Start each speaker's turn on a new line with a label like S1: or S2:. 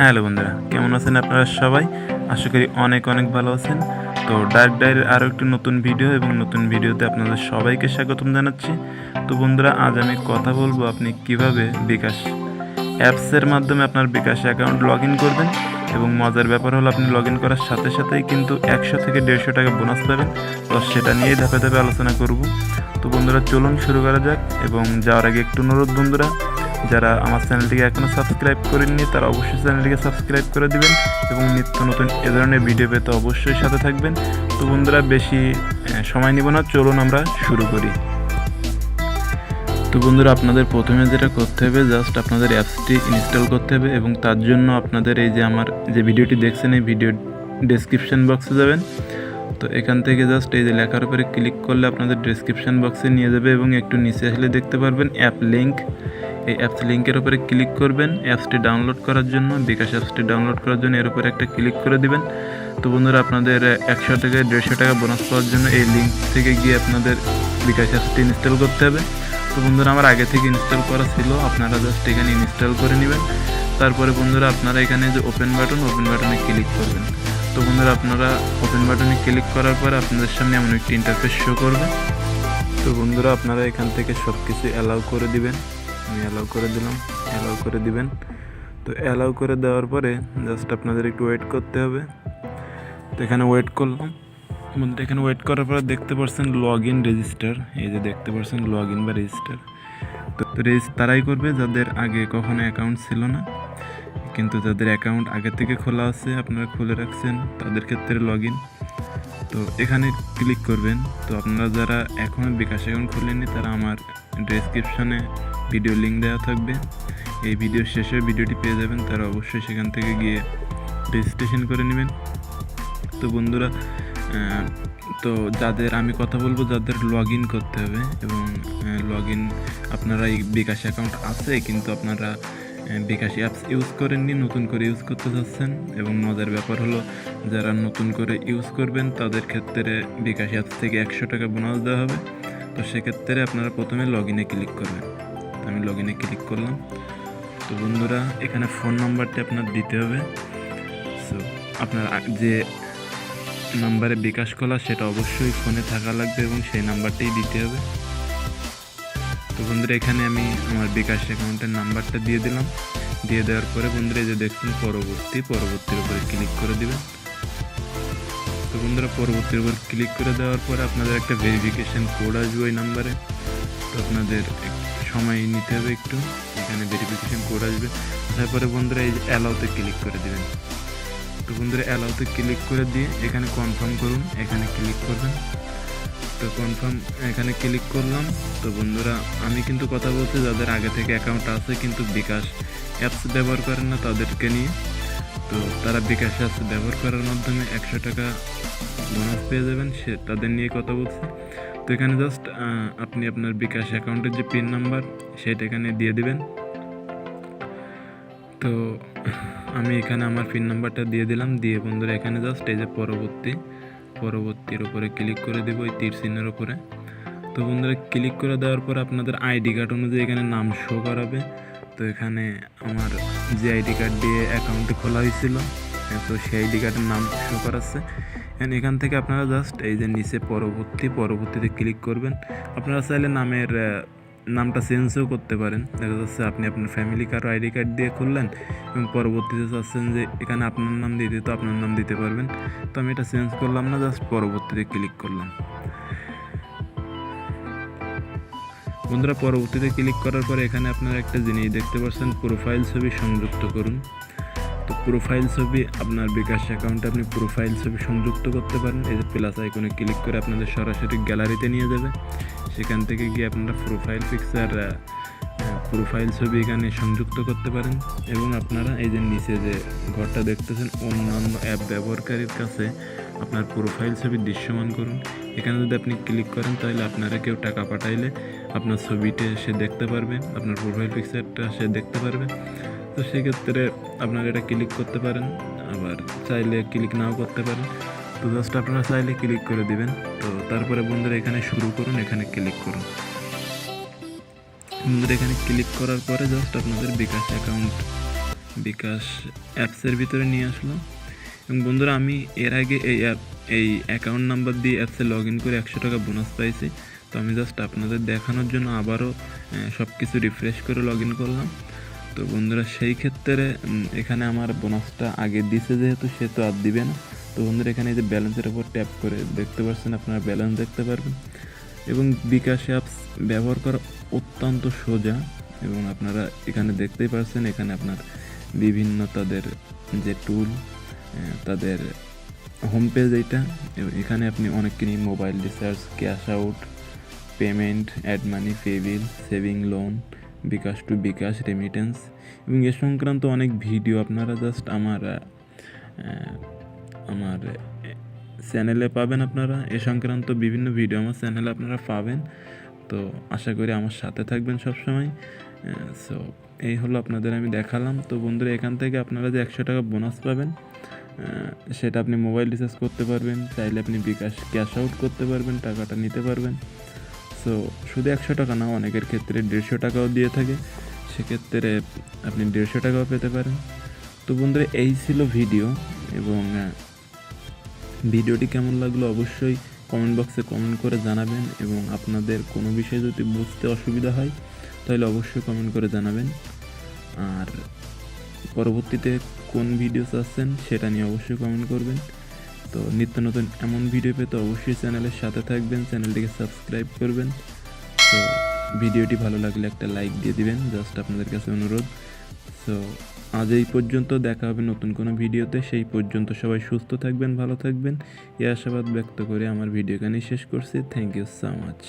S1: Hello বন্ধুরা, কেমন আছেন আপনারা সবাই? আশা করি অনেক অনেক ভালো আছেন। তো ডার্ক ডায়ের আরও একটি নতুন ভিডিও এবং নতুন ভিডিওতে আপনাদের সবাইকে স্বাগতম জানাচ্ছি। তো বন্ধুরা, আজ আমি কথা বলব আপনি কীভাবে বিকাশ অ্যাপসের মাধ্যমে আপনার বিকাশ অ্যাকাউন্ট লগ ইন করবেন এবং মজার ব্যাপার হলো আপনি লগ ইন করার সাথে সাথেই কিন্তু একশো থেকে দেড়শো টাকা বোনাস পাবেন। তো সেটা নিয়েই ধাপে ধাপে আলোচনা করব। তো বন্ধুরা, চলুন শুরু করা যাক এবং যাওয়ার আগে একটু অনুরোধ বন্ধুরা যারা আমার চ্যানেলটিকে এখনও সাবস্ক্রাইব করেননি, তারা অবশ্যই চ্যানেলটিকে সাবস্ক্রাইব করে দিবেন এবং নিত্য নতুন এ ধরনের ভিডিও পেতে অবশ্যই সাথে থাকবেন। তো বন্ধুরা, বেশি সময় নিব না, চলুন আমরা শুরু করি। তো বন্ধুরা, আপনাদের প্রথমে যেটা করতে হবে, জাস্ট আপনাদের অ্যাপসটি ইনস্টল করতে হবে এবং তার জন্য আপনাদের এই যে আমার যে ভিডিওটি দেখছেন, এই ভিডিও ডেসক্রিপশন বক্সে যাবেন। তো এখান থেকে জাস্ট এই যে লেখার উপরে ক্লিক করলে আপনাদের ডেসক্রিপশন বক্সে নিয়ে যাবে এবং একটু নিচে আসলে দেখতে পারবেন অ্যাপ লিঙ্ক এই অ্যাপস লিঙ্কের উপরে ক্লিক করবেন। অ্যাপসটি ডাউনলোড করার জন্য, বিকাশ অ্যাপসটি ডাউনলোড করার জন্য এর উপরে একটা ক্লিক করে দিবেন। তো বন্ধুরা, আপনাদের একশো থেকে দেড়শো টাকা বোনাস পাওয়ার জন্য এই লিঙ্ক থেকে গিয়ে আপনাদের বিকাশ অ্যাপসটি ইনস্টল করতে হবে। তো বন্ধুরা, আমার আগে থেকে ইনস্টল করা ছিল, আপনারা জাস্ট এখানে ইনস্টল করে নেবেন। তারপরে বন্ধুরা, আপনারা এখানে যে ওপেন বাটন ওপেন বাটনে ক্লিক করবেন। তো বন্ধুরা, আপনারা ওপেন বাটনে ক্লিক করার পরে আপনাদের সামনে এমন একটি ইন্টারফেস শো করবে। তো বন্ধুরা, আপনারা এখান থেকে সব কিছু অ্যালাউ করে দিবেন। আমি অ্যালাউ করে দিলাম অ্যালাউ করে দিবেন। তো অ্যালাউ করে দেওয়ার পরে জাস্ট আপনাদের একটু ওয়েট করতে হবে। তো এখানে ওয়েট করলাম। বন্ধুরা, এখানে ওয়েট করার পরে দেখতে পাচ্ছেন লগ ইন রেজিস্টার এই যে দেখতে পাচ্ছেন লগ ইন বা রেজিস্টার তো রেজিস তারাই করবে যাদের আগে কখনো অ্যাকাউন্ট ছিল না। কিন্তু যাদের অ্যাকাউন্ট আগে থেকে খোলা আছে, আপনারা খুলে রাখছেন, তাদের ক্ষেত্রে লগ ইন তো এখানে ক্লিক করবেন। তো আপনারা যারা এখনও বিকাশ অ্যাকাউন্ট খোলেননি, তারা আমার ডেসক্রিপশনে ভিডিও লিঙ্ক দেওয়া থাকবে। এই ভিডিও শেষে ভিডিওটি পেয়ে যাবেন, তারা অবশ্যই সেখান থেকে গিয়ে রেজিস্ট্রেশন করে নেবেন। তো বন্ধুরা তো যাদের আমি কথা বলব, যাদের লগ ইন করতে হবে এবং লগ ইন আপনারা এই বিকাশ অ্যাকাউন্ট আছে, কিন্তু আপনারা বিকাশ অ্যাপস ইউজ করেননি, নতুন করে ইউজ করতে চাচ্ছেন এবং মজার ব্যাপার হলো, যারা নতুন করে ইউজ করবেন, তাদের ক্ষেত্রে বিকাশ অ্যাপস থেকে একশো টাকা বোনাস দেওয়া হবে। তো সেক্ষেত্রে আপনারা প্রথমে লগ ইনে ক্লিক করবেন। আমি লগ ইনে ক্লিক করলাম। তো বন্ধুরা, এখানে ফোন নাম্বারটি আপনার দিতে হবে। সো আপনার যে নাম্বারে বিকাশ করা সেটা অবশ্যই ফোনে থাকা লাগবে এবং সেই নাম্বারটাই দিতে হবে। তো বন্ধুরা, এখানে আমি আমার বিকাশ অ্যাকাউন্টের নাম্বারটা দিয়ে দিলাম। দিয়ে দেওয়ার পরে বন্ধুরা, এই যে দেখছেন, পরবর্তী, পরবর্তীর উপরে ক্লিক করে দেবেন। তো বন্ধুরা, পরবর্তীর উপর ক্লিক করে দেওয়ার পরে আপনাদের একটা ভেরিফিকেশন কোড আসবে ওই নাম্বারে তো আপনাদের সময় নিতে হবে একটু। এখানে ভেরিফিকেশন কোড আসবে। তারপরে বন্ধুরা এই অ্যালাউতে ক্লিক করে দেবেন। তো বন্ধুরা অ্যালাউতে ক্লিক করে দিয়ে এখানে কনফার্ম করুন। এখানে ক্লিক করবেন। তো কনফার্ম এখানে ক্লিক করলাম। তো বন্ধুরা আমি কিন্তু কথা বলছি যাদের আগে থেকে অ্যাকাউন্ট আছে কিন্তু বিকাশ অ্যাপস ব্যবহার করেন না তাদেরকে নিয়ে। তো তারা বিকাশ অ্যাপস ব্যবহার করার মাধ্যমে একশো টাকা বোনাস পেয়ে যাবেন। সে তাদের নিয়ে কথা বলছি। তো এখানে জাস্ট আপনি আপনার বিকাশ অ্যাকাউন্টের যে পিন নাম্বার সেটা এখানে দিয়ে দিবেন। তো আমি এখানে আমার পিন নাম্বারটা দিয়ে দিলাম। দিয়ে বন্ধুরা এখানে জাস্ট এই যে পরবর্তী পরবর্তীর উপরে ক্লিক করে দেবো ওই তীর চিহ্নের উপরে। তো বন্ধুরা ক্লিক করে দেওয়ার পর আপনাদের আইডি কার্ড অনুযায়ী এখানে নাম শো করাবে। তো এখানে আমার যে আইডি কার্ড দিয়ে অ্যাকাউন্টে খোলা হয়েছিল হ্যাঁ, তো সেই আইডি কার্ডের নাম শো করাচ্ছে। And এখান থেকে আপনারা জাস্ট এই যে নিচে পরবর্তী, পরবর্তীতে ক্লিক করবেন। আপনারা চাইলে নামের নামটা চেঞ্জও করতে পারেন। দেখা যাচ্ছে আপনি আপনার ফ্যামিলি কার্ড আইডি কার্ড দিয়ে খুললেন এবং পরবর্তীতে চাচ্ছেন যে এখানে আপনার নাম দিতে তো আপনার নাম দিতে পারবেন। তো আমি এটা চেঞ্জ করলাম না জাস্ট পরবর্তীতে ক্লিক করলাম। বন্ধুরা, পরবর্তীতে ক্লিক করার পরে এখানে আপনারা একটা জিনিস দেখতে পাচ্ছেন। প্রোফাইল ছবি সংযুক্ত করুন। তো প্রোফাইল ছবি, আপনার বিকাশ অ্যাকাউন্টে আপনি প্রোফাইল ছবি সংযুক্ত করতে পারেন। এই যে প্লাস আইকনে ক্লিক করে আপনাদের সরাসরি গ্যালারিতে নিয়ে যাবে। সেখান থেকে গিয়ে আপনারা প্রোফাইল পিকচার প্রোফাইল ছবি এখানে সংযুক্ত করতে পারেন। এবং আপনারা এই যে নিচে যে ঘরটা দেখতেছেন, অন্যান্য অ্যাপ ব্যবহারকারীর কাছে আপনার প্রোফাইল ছবি দৃশ্যমান করুন। এখানে যদি আপনি ক্লিক করেন, তাহলে আপনারা কেউ টাকা পাঠাইলে আপনার ছবিটা সে দেখতে পারবে, আপনার প্রোফাইল পিকচারটা সে দেখতে পারবে। তো সেক্ষেত্রে আপনারা এটা ক্লিক করতে পারেন। আবার চাইলে ক্লিক নাও করতে পারেন। তো জাস্ট আপনারা চাইলে ক্লিক করে দিবেন। তো তারপরে বন্ধুরা এখানে শুরু করুন, এখানে ক্লিক করুন। বন্ধুরা এখানে ক্লিক করার পরে জাস্ট আপনাদের বিকাশ অ্যাকাউন্ট বিকাশ অ্যাপসের ভিতরে নিয়ে আসলো এবং বন্ধুরা আমি এর আগে এই অ্যাপ এই অ্যাকাউন্ট নাম্বার দিয়ে অ্যাপসে লগ ইন করে একশো টাকা বোনাস পাইছি। তো আমি জাস্ট আপনাদের দেখানোর জন্য আবারও সব কিছু রিফ্রেশ করে লগ ইন করলাম। তো বন্ধুরা, সেই ক্ষেত্রে এখানে আমার বোনাসটা আগে দিছে যেহেতু, সে তো আর দিবে না। তো বন্ধুরা, এখানে যে ব্যালেন্সের উপর ট্যাপ করে দেখতে পাচ্ছেন আপনারা ব্যালেন্স দেখতে পারবেন। এবং বিকাশ অ্যাপস ব্যবহার করা অত্যন্ত সোজা। এবং আপনারা এখানে দেখতেই পাচ্ছেন এখানে আপনার বিভিন্ন তাদের যে টুল তাদের হোম পেজ এইটা। এখানে আপনি অনেক কিনি mobile recharge cash out payment add money pay bill saving loan bKash to bKash remittance এবং এ সংক্রান্ত অনেক ভিডিও আপনারা জাস্ট আমার আমার চ্যানেলে পাবেন আপনারা। এ সংক্রান্ত বিভিন্ন ভিডিও আমার চ্যানেলে আপনারা পাবেন। তো আশা করি আমার সাথে থাকবেন সবসময়। সো এই হলো আপনাদের আমি দেখালাম। তো বন্ধুরা, এখান থেকে আপনারা যে একশো টাকা বোনাস পাবেন সেটা আপনি মোবাইল রিচার্জ করতে পারবেন। চাইলে আপনি বিকাশ ক্যাশ আউট করতে পারবেন, টাকাটা নিতে পারবেন। সো শুধু একশো টাকা না, অনেকের ক্ষেত্রে দেড়শো টাকাও দিয়ে থাকে। সেক্ষেত্রে আপনি দেড়শো টাকাও পেতে পারেন। তো বন্ধুরা, এই ছিল ভিডিও এবং ভিডিওটি কেমন লাগল অবশ্যই কমেন্ট বক্সে কমেন্ট করে জানাবেন এবং আপনাদের কোনো বিষয়ে যদি বুঝতে অসুবিধা হয়, তাহলে অবশ্যই কমেন্ট করে জানাবেন। আর পরবর্তীতে কোন ভিডিও চাচ্ছেন সেটা নিয়ে অবশ্যই কমেন্ট করবেন। তো নিত্য নতুন এমন ভিডিও পেতে অবশ্যই চ্যানেলের সাথে থাকবেন চ্যানেলটিকে সাবস্ক্রাইব করবেন। তো ভিডিওটি ভালো লাগলে একটা লাইক দিয়ে দিবেন জাস্ট আপনাদের কাছে অনুরোধ। সো আজ এই পর্যন্ত, দেখা হবে নতুন কোনো ভিডিওতে সেই পর্যন্ত সবাই সুস্থ থাকবেন, ভালো থাকবেন। এই আশাবাদ ব্যক্ত করে আমার ভিডিও এখানেই শেষ করছি। Thank you so much